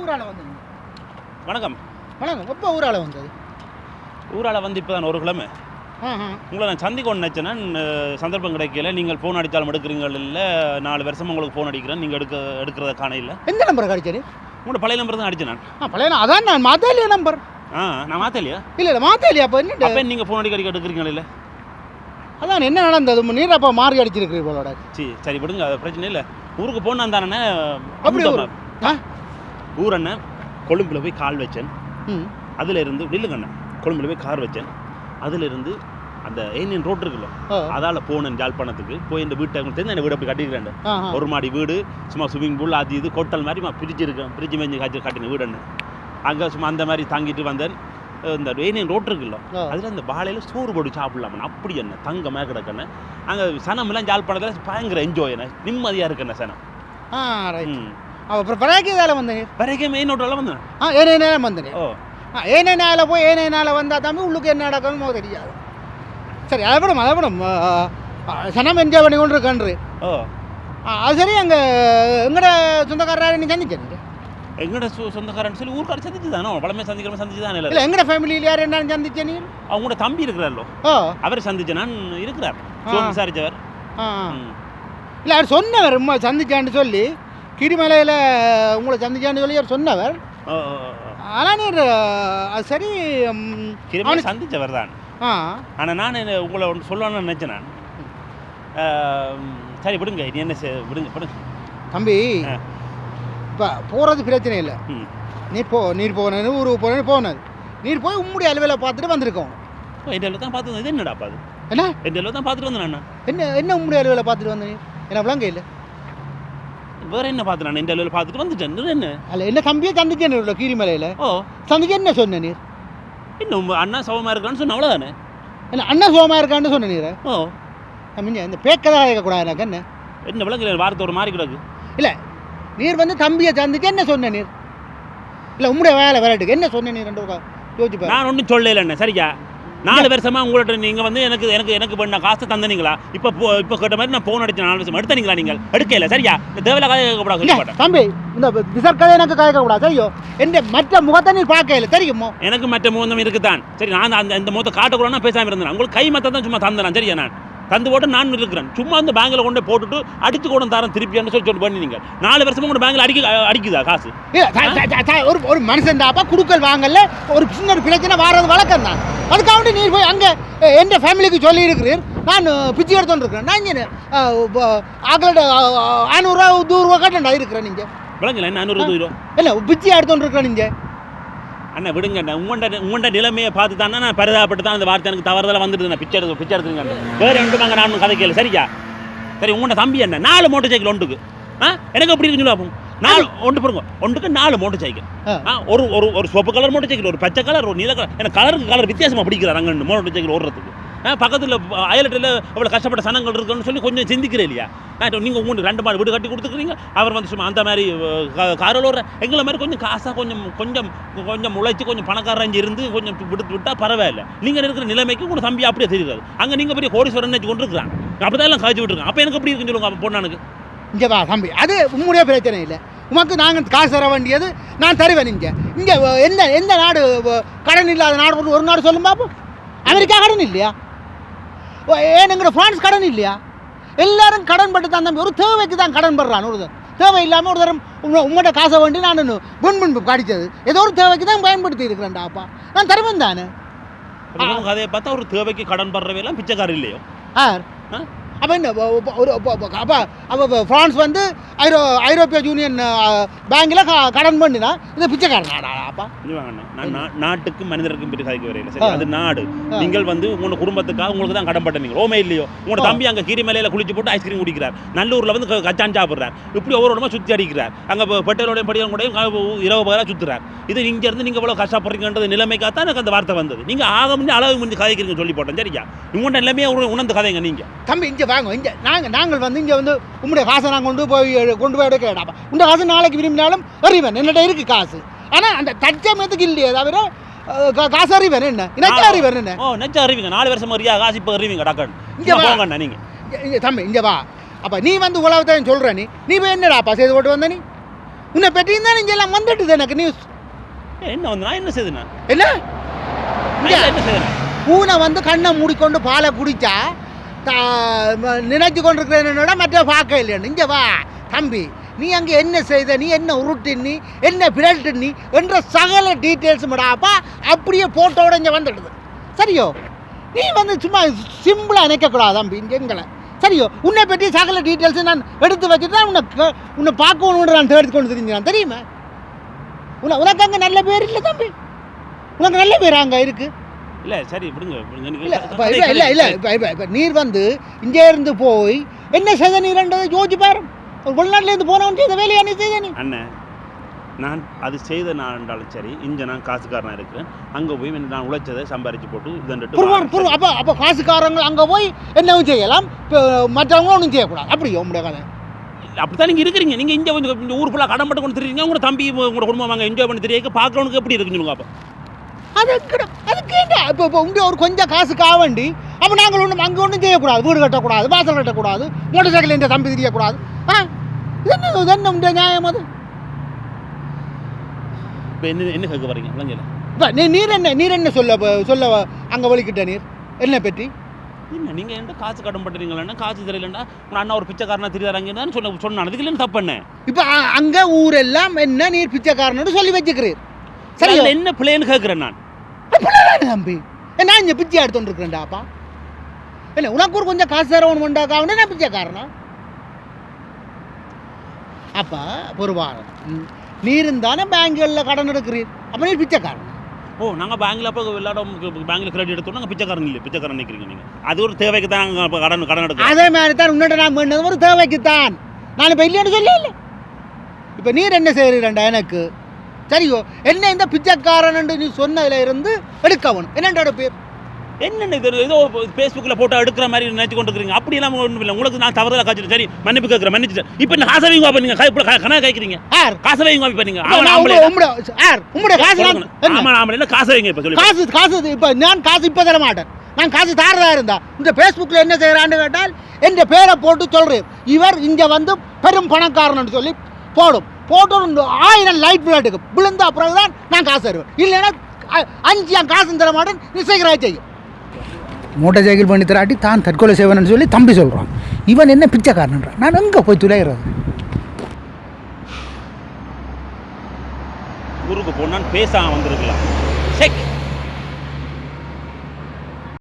ஊரால வந்தது வணக்கம். வணக்கம். எப்போ ஊரால வந்தது? ஊரால வந்து இப்போ தான் ஒரு கிழமை. உங்களை நான் சந்திக்க நினச்சேன்னா சந்தர்ப்பம் கிடைக்கல. நீங்கள் ஃபோன் அடித்தாலும் எடுக்கிறீங்கள் இல்லை நாலு வருஷம் உங்களுக்கு ஃபோன் அடிக்கிறேன். நீங்கள் எடுக்க எடுக்கிறத காண இல்லை. எந்த நம்பர் கிடைச்சது உங்களோட பழைய நம்பர் தான் அடிச்சேன் நான். பழைய அதான் நான் மாத்தலையா நம்பர் ஆ நான் மாத்தலையா? இல்லை இல்லை மாத்தலையா அப்போ என்ன நீங்கள் ஃபோன் அடிக்க அடிக்க எடுக்கிறீங்களா இல்லை? அதான் என்ன நடந்தது? நீர் அப்போ மாறி அடிச்சிருக்கிறீங்களோட சரி சரி விடுங்க அது பிரச்சனை இல்லை. ஊருக்கு போனா தானே அப்படி ஊரு? அண்ணன் கொழும்புல போய் கால் வச்சேன். அதுல இருந்து நில்லுங்க அண்ணன் கொழும்புல போய் கார் வச்சேன். அதுல இருந்து அந்த ஏனியன் ரோட் இருக்குல்ல அதால போனேன் ஜாழ்ப்பாணத்துக்கு. போய் இந்த வீட்டை தெரிஞ்ச வீடு அப்படி கட்டிக்கிறேன். ஒரு மாடி வீடு சும்மா ஸ்விம்மிங் பூல் அது இது கொட்டல் மாதிரி நான் பிரிச்சிருக்கேன் பிரிச்சு மேஞ்சு காய்ச்சி காட்டின வீடு அண்ணன் அங்கே சும்மா அந்த மாதிரி தாங்கிட்டு வந்தேன். இந்த ஏனியன் ரோட் இருக்குல்ல. அதில் இந்த பாலையில் சோறு போட்டு சாப்பிடலாம் அப்படி என்ன தங்கமாக கிடக்கண்ணே அங்கே சனமெல்லாம் ஜாழ்ப்பாணத்தில் பயங்கர என்ஜாய் என்ன நிம்மதியாக இருக்குண்ணே சனம். ஆ அப்புறம் பிறகு இதால் வந்தேன்? வரைக்கும் மெயின் ரோட்டெல்லாம் வந்தேன்? ஆ ஏனே நேரம் வந்தேன்? ஓ. ஆ ஏனே நாளில் போய் ஏனே நாளில் வந்தால் தம்பி உள்ளுக்கு என்ன நடக்கணுமோ தெரியாது. சரி அதை விடும் அதை விடும் சனம் என்ஜாய் பண்ணி கொண்டு இருக்கன்று ஓ. அது சரி அங்கே எங்கட சொந்தக்காரராக நீ சந்திச்சேன் எங்கட சொந்தக்காரன் சொல்லி ஊருக்கார சந்திச்சு தானோ பழமே சந்திக்கிறவன் சந்திச்சு தானே இல்லை எங்கட ஃபேமிலியில் யார் என்ன சந்திச்சேன் நீ? அவங்களோட தம்பி இருக்கிறாரோ அவர் சந்திச்ச நான் இருக்கிறார் விசாரிச்சவர். இல்லை அவர் சொன்னவர் உம்மா சந்திச்சான்னு சொல்லி. கிரிமலையில் உங்களை சந்திச்சான்னு சொல்லி அவர் சொன்னவர். ஆனால் அது சரி ம், கிருமி அவனுக்கு- சந்திச்சவர் தான் ஆனால் நான் என்ன உங்களை ஒன்று சொல்லணும்னு நினச்சேன் நான். சரி விடுங்க நீ என்ன விடுங்க விடுங்க. தம்பி. இப்போ போகிறது பிரச்சனை இல்லை. நீர் போ நீர் போனது ஊருக்கு போனது போனது நீர் போய் உம்முடைய அலுவலை பார்த்துட்டு வந்திருக்கோம். என் அளவு தான் பார்த்து இது என்னடாப்பா அது? என்ன? என் அளவு தான் பார்த்துட்டு வந்தேன் நான்? என்ன என்ன உம்முடைய அலுவலை பார்த்துட்டு வந்த நீர் என்ன விளங்க இல்லை வேற என்ன பார்த்து நான் என் அளவில் பார்த்துட்டு வந்துட்டேன். என்ன? அல்ல என்ன தம்பியை சந்திச்சேன் உள்ள கீரிமலையில்? ஓ. சந்திச்சு என்ன சொன்ன நீர்? இன்னும் அண்ணா சவமாக இருக்கான்னு சொன்ன அவ்வளோதானே என்ன அண்ணன் சோமா இருக்கான்னு சொன்ன நீர்? ஓ. இந்த பேக்கதாக இருக்கக்கூடாது எனக்கு என்ன? என்ன விளங்குல வாரத்தை ஒரு மாதிரி கிடக்கு இல்லை நீர் வந்து தம்பியை சந்திச்சு என்ன சொன்ன நீர்? இல்லை உம்முடைய வேலை விளையாட்டுக்கு என்ன சொன்ன நீர் ரெண்டு யோசிச்சு பாரு. நான் ஒன்றும் சொல்லல என்ன சரியா நாலு வருஷமா உங்கள்ட்ட நீங்க வந்து எனக்கு எனக்கு எனக்கு பண்ண காசு தந்தனீங்களா? இப்போ இப்போ கேட்ட மாதிரி நான் போன் அடிச்ச நாலு வருஷம் எடுத்தனீங்களா நீங்கள்? எடுக்கல சரியா? இந்த தேவையில்ல காய கேட்கக்கூடாது தம்பி இந்த விசற்கதை எனக்கு காய்க்கக்கூடாது சரியோ எந்த மற்ற முகத்தை நீர் பார்க்கல தெரியுமோ? எனக்கு மற்ற முகந்தம் இருக்குதான். சரி நான் அந்த இந்த முகத்தை காட்டக்கூடாது பேசாம இருந்தேன். உங்களுக்கு கை மத்த தான் சும்மா தந்தேன்? சரியா நான்? தந்து போட்டு நான் இருக்கிறேன் சும்மா இந்த பேங்கில் கொண்டு போட்டுட்டு அடிச்சு கூட தரேன் திருப்பியான்னு சொல்லி சொல்லி பண்ணி நீங்கள் நாலு வருஷமா உங்க பேங்கில் அடிக்க அடிக்குதா காசு? ஒரு ஒரு மனுஷன் தாப்பா குடுக்கல் வாங்கல ஒரு சின்ன ஒரு பிரச்சனை வாரது வழக்கம் தான். அதுக்காக நீர் போய் அங்கே எந்த ஃபேமிலிக்கு சொல்லி இருக்கிறீர். நான் பிச்சை எடுத்துட்டு இருக்கிறேன் நான் இங்கே ஆக்களோட ஐநூறுரூவா நூறுரூவா கட்டண்டா இருக்கிறேன் நீங்கள் விளங்கல என்ன ரூபா? இல்லை பிச்சை எடுத்துட்டு இருக்கிறேன் நீங்கள் அண்ணா விடுங்க அண்ணா. உங்கள்ட உங்கள்ட நிலைமையை பார்த்து தானே நான் பரிதாபப்பட்டு தான் அந்த வார்த்தை எனக்கு தவறுதல வந்துடுது நான் பிச்சை எடுத்து பிச்சை எடுத்துங்க வேறு ரெண்டு நான் கதை கேளு. சரியா? சரி உங்கள்ட தம்பி என்ன நாலு மோட்டர் சைக்கிள் ஒன்றுக்கு. ஆ? எனக்கு எப்படி இருக்குன்னு சொல்லி நாலு ஒன்று பாருங்க ஒன்றுக்கு நாலு மோட்டர் சைக்கிள். ஒரு ஒரு ஒரு சிவப்பு கலர் மோட்டர் சைக்கிள் ஒரு பச்சை கலர் ஒரு நீல கலர். எனக்கு கலருக்கு கலர் வித்தியாசமாக பிடிக்கிறார் அங்கே மோட்டர் சைக்கிள் ஓடுறதுக்கு. பக்கத்தில் அயலட்டில் அவ்வளோ கஷ்டப்பட்ட சனங்கள் இருக்குன்னு சொல்லி கொஞ்சம் சிந்திக்கிறேன் இல்லையா? நீங்கள் உங்களுக்கு ரெண்டு மாடு வீடு கட்டி கொடுத்துக்கிறீங்க. அவர் வந்து சும்மா அந்த மாதிரி காரில் எங்களை மாதிரி கொஞ்சம் காசாக கொஞ்சம் கொஞ்சம் கொஞ்சம் உழைச்சி கொஞ்சம் பணக்காரஞ்சி இருந்து கொஞ்சம் விடுத்து விட்டால் பரவாயில்ல. நீங்கள் இருக்கிற நிலைமைக்கு உங்கள் தம்பி அப்படியே தெரியாது அங்கே நீங்கள் பெரிய கோடீஸ்வரன் வச்சு கொண்டு இருக்கிறான் அப்படி தான் எல்லாம் காய்ச்சி விட்டுருக்கேன். அப்போ எனக்கு எப்படி இருக்குன்னு சொல்லுங்க அப்போ பொண்ணானுக்கு? இங்கே வா தம்பி. அது உங்களுடைய பிரச்சனை இல்லை. உமக்கு நாங்கள் காசு தர வேண்டியது நான் தருவேன் இங்கே. இங்கே எந்த எந்த நாடு கடன் இல்லாத நாடு ஒரு- ஒரு நாடு சொல்லும் பாப்போம். அமெரிக்கா கடன் இல்லையா? ஏனுங்கிற பிரான்ஸ் கடன் இல்லையா? எல்லாரும் கடன் பட்டு தான் தம்பி. ஒரு தேவைக்கு தான் கடன் படுறான் ஒரு. தேவை இல்லாமல் ஒரு தரம் உங்க உங்கள்கிட்ட காசை வேண்டி நான் முன் முன்பு படித்தது ஏதோ ஒரு தேவைக்கு தான் பயன்படுத்தி இருக்கிறேன்டா அப்பா. நான் தருவேன் தானே? கதையை பார்த்தா ஒரு தேவைக்கு கடன் படுறவையெல்லாம் பிச்சைக்காரர் இல்லையோ? ஆ? அப்போ ஒ- ஒரு அப்போ அப்போ ஃப்ரான்ஸ் வந்து ஐரோ ஐரோப்பிய யூனியன் பேங்கில் கடன் பண்ணினா இது பிச்சைக்காரன் நாடா அப்பா நாட்டுக்கும் மனிதருக்கும் பிரித்து கதைக்க வரையில. அது நாடு. நீங்கள் வந்து உங்களோட குடும்பத்துக்காக உங்களுக்கு தான் கடன் பட்டீங்க ஓமே இல்லையோ? உங்களோட. தம்பி அங்கே கீரிமலையில் குளிச்சு போட்டு ஐஸ்கிரீம் குடிக்கிறார். நல்லூரில் வந்து கச்சான் சாப்பிட்றார். இப்படி ஒவ்வொரு இடமா சுற்றி அடிக்கிறார். அங்கே பெட்ரோலோடையும் படியும் கூடயும் இரவு பகலாக சுற்றுறார் இது இங்க இருந்து நீங்கள் இவ்வளோ கஷ்டப்படுறீங்கன்றது நிலைமைக்காக எனக்கு அந்த வார்த்தை வந்தது. நீங்கள் ஆக முடிஞ்சு அளவு முடிஞ்சு கதைக்கிறீங்க சொல்லி போட்டேன். சரியா? உங்கள்கிட்ட எல்லாமே உணர்ந்து கதைங்க நீங்கள் தம்பி இங்கே வாங்க இங்கே நாங்கள் நாங்கள் வந்து இங்கே வந்து உங்களுடைய காசை நான் கொண்டு போய் கொண்டு போய் எடுக்கலாப்பா உங்கள் காசு நாளைக்கு விரும்பினாலும் அறிவேன் என்னட்ட இருக்கு காசு. ஆனால் அந்த தச்சமயத்துக்கு இல்லையே தவிர காசு அறிவேன். என்ன? எனக்கு அறிவேன். என்ன? ஓ நெச்சம் அறிவிங்க. நாலு வருஷம் அறியா காசு இப்போ அறிவிங்க டாக்டர் இங்க. போங்கண்ணா நீங்கள் தம்பி இங்கே வா. அப்போ நீ வந்து உலகத்தை சொல்கிற நீ. நீ போய் என்னடாப்பா செய்து போட்டு வந்த நீ? உன்னை பற்றியும் தான் இங்கே எல்லாம் வந்துட்டுது எனக்கு நியூஸ் என்ன வந்து நான் என்ன செய்தேன் என்ன? என்ன செய்தேன் பூனை வந்து கண்ணை மூடிக்கொண்டு பாலை குடிச்சா தா- ம- நினைச்சு கொண்டிருக்கிறேனோட மற்ற பார்க்க இல்லைன்னு. இங்கே வா தம்பி. நீ அங்கே என்ன செய்த நீ என்ன உருட்டினி என்ன பிரல்ட்டு என்ற சகல டீட்டெயில்ஸ் மடாப்பா அப்படியே போட்டோட இங்கே வந்துடுது. சரியோ? நீ வந்து சும்மா சிம்பிளாக நினைக்கக்கூடாது தம்பி. இங்கே எங்களை. சரியோ? உன்னை பற்றி சகல டீட்டெயில்ஸ் நான் எடுத்து வச்சுட்டு தான் உன்னை உன்னை பார்க்கணுன்னு நான் தேடி கொண்டு தெரிஞ்சுக்கிறேன் தெரியுமா? உன உனக்கு அங்கே நல்ல பேர் இல்லை தம்பி. உனக்கு நல்ல பேர் அங்கே இருக்குது இல்ல சரி விடுங்க. இல்ல இல்ல இல்ல இப்ப இப்ப இப்ப நீர் வந்து இங்கே இருந்து போய் என்ன செய்த நீர்ன்றதை யோசிச்சு பாரு. ஒரு வெளிநாட்டுல இருந்து போனவன் செய்த வேலையா நீ செய்த நீ? அண்ணன் நான் அது செய்த நான் என்றாலும் சரி இங்க நான் காசுக்காரனா இருக்கிறேன். அங்க போய் நான் உழைச்சதை சம்பாரிச்சு போட்டு இதன்ட்டு அப்ப அப்ப காசுக்காரங்க அங்க போய் என்னவும் செய்யலாம் இப்ப மற்றவங்க ஒன்றும் செய்யக்கூடாது. அப்படியோ உங்களுடைய கதை. அப்படித்தான் நீங்க இருக்கிறீங்க. நீங்க இங்க வந்து இந்த ஊர் ஃபுல்லா கடன் பட்டு கொண்டு தெரியுங்க உங்க தம்பி உங்க குடும்பம் வாங்க என்ஜாய் பண்ணி தெரியாக்க பாக்குறவனுக்கு எப்படி இருக்குன்னு சொல்லுங்க அப்ப. அதுக்கு அதுக்கு என்ன இப்போ இப்போ உங்க ஒரு கொஞ்சம் காசுக்கு ஆவண்டி அப்போ நாங்கள் ஒன்றும் அங்கே ஒன்றும் செய்யக்கூடாது. வீடு கட்டக்கூடாது வாசல் கட்டக்கூடாது மோட்டர் சைக்கிள் என்ற தம்பி தெரியக்கூடாது. ஆ? என்ன என்ன நியாயம் அது? இப்ப என்ன என்ன கேட்க வரீங்க விளங்கல இப்போ நீ நீர் என்ன நீர் என்ன சொல்ல சொல்ல அங்கே வலிக்கிட்ட நீர்? என்ன பற்றி? என்ன நீங்க எந்த காசு கடன் பண்றீங்களா காசு தெரியலன்னா உங்க அண்ணா ஒரு பிச்சைக்காரனா தெரியாதாங்கன்னு சொன்ன சொன்ன அதுக்கு இல்லைன்னு தப்பு என்ன? இப்போ அங்கே ஊரெல்லாம் என்ன நீர் பிச்சைக்காரன்னு சொல்லி வச்சுக்கிறீர். சரி என்ன பிள்ளைன்னு கேட்கிறேன் நான். அப்படிலாம் தம்பி. நான் இங்கே பிச்சை எடுத்துட்டு இருக்கிறேன்டாப்பா என்ன உனக்கு ஒரு கொஞ்சம் காசு தரவன் உண்டாக்காவுன்னு நான் பிச்சைக்காரனா? அப்போ பொறுவாரம் நீர் இருந்தானே பேங்குகளில் கடன் எடுக்கிறீர். அப்போ நீர் பிச்சைக்காரன்? ஓ நாங்க பேங்க்ல அப்போ விளையாடும் பேங்க்ல கிரெடிட் எடுத்தோம் நாங்க பிச்சைக்காரன் இல்லை பிச்சைக்காரன் நினைக்கிறீங்க நீங்க. அது ஒரு தேவைக்கு தான் நாங்க அப்ப கடன் கடன் எடுக்கிறோம். அதே மாதிரி தான் உன்னிட்ட நான் வேண்டது ஒரு தேவைக்குத்தான். நான் இப்போ இல்லைன்னு சொல்ல இல்லை. இப்போ நீர் என்ன செய்கிறீரண்டா எனக்கு? சரியோ என்ன இந்த பிச்சைக்காரன் நீ சொன்னதுல இருந்து எடுக்கவன் என்னண்டோட பேர் என்னென்ன இது ஏதோ ஃபேஸ்புக்கில் போட்டோ எடுக்கிற மாதிரி நினைச்சு கொண்டு இருக்கிறீங்க அப்படி எல்லாம் ஒன்றும் இல்லை. உங்களுக்கு நான் தவறுதலா காய்ச்சிட்டு சரி மன்னிப்பு கேட்குறேன். மன்னிச்சுட்டேன். இப்போ என்ன காசை வைங்க நீங்கள் இப்போ கணக்கு கேட்குறீங்க? யார்? காசை வைங்க நான் உம்முடைய- யார்? காசு நான்? ஆமாம் ஆமாம் என்ன காசை வைங்க இப்போ சொல்லி காசு காசு இப்போ நான் காசு இப்போ தர மாட்டேன். நான் காசு தாரதா இருந்தா. இந்த ஃபேஸ்புக்கில் என்ன செய்கிறான்னு கேட்டால் என் பேரை போட்டு சொல்கிறேன் இவர் இங்கே வந்து பெரும் பணக்காரன்னு சொல்லி போடும். போட்டு ஒரு ஆயிரம் லைட் விளையாட்டுக்கு விழுந்த அப்புறம் தான் நான் காசு தருவேன். இல்லைன்னா அஞ்சு என் காசு தர மாட்டேன் நீ சீக்கிரம் செய்யும் மோட்டார் சைக்கிள் பண்ணி தராட்டி தான் தற்கொலை செய்வேன்னு சொல்லி தம்பி சொல்கிறான் இவன் என்ன பிச்சைக்காரன்றான் நான் எங்கே போய் துளையிறது? ஊருக்கு போனால் பேசாம வந்திருக்கலாம். செக்